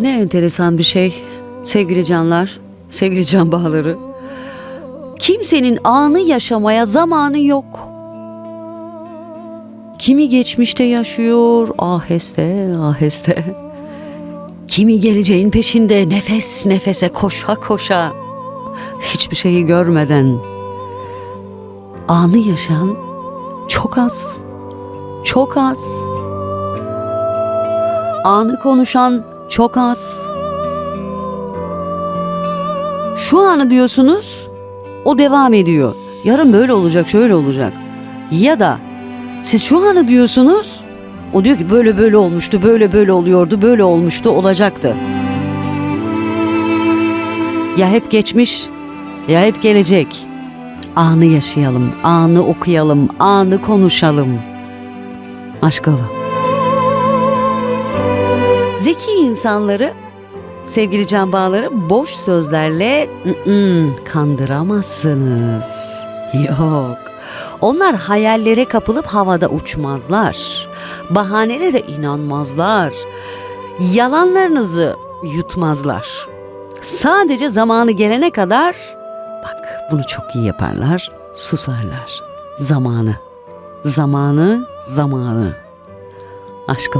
Ne enteresan bir şey sevgili canlar, sevgili can bağları. Kimsenin anı yaşamaya zamanı yok. Kimi geçmişte yaşıyor aheste aheste. Kimi geleceğin peşinde nefes nefese koşa koşa. Hiçbir şeyi görmeden. Anı yaşayan çok az. Çok az. Anı konuşan çok az. Şu anı diyorsunuz, o devam ediyor. Yarın böyle olacak, şöyle olacak. Ya da siz şu anı diyorsunuz, o diyor ki böyle böyle olmuştu, böyle böyle oluyordu, böyle olmuştu, olacaktı. Ya hep geçmiş, ya hep gelecek. Anı yaşayalım, anı okuyalım, anı konuşalım. Aşk olun. Zeki insanları, sevgili can bağları boş sözlerle kandıramazsınız. Yok. Onlar hayallere kapılıp havada uçmazlar. Bahanelere inanmazlar. Yalanlarınızı yutmazlar. Sadece zamanı gelene kadar bak bunu çok iyi yaparlar, susarlar. Zamanı. Zamanı, zamanı. Aşk.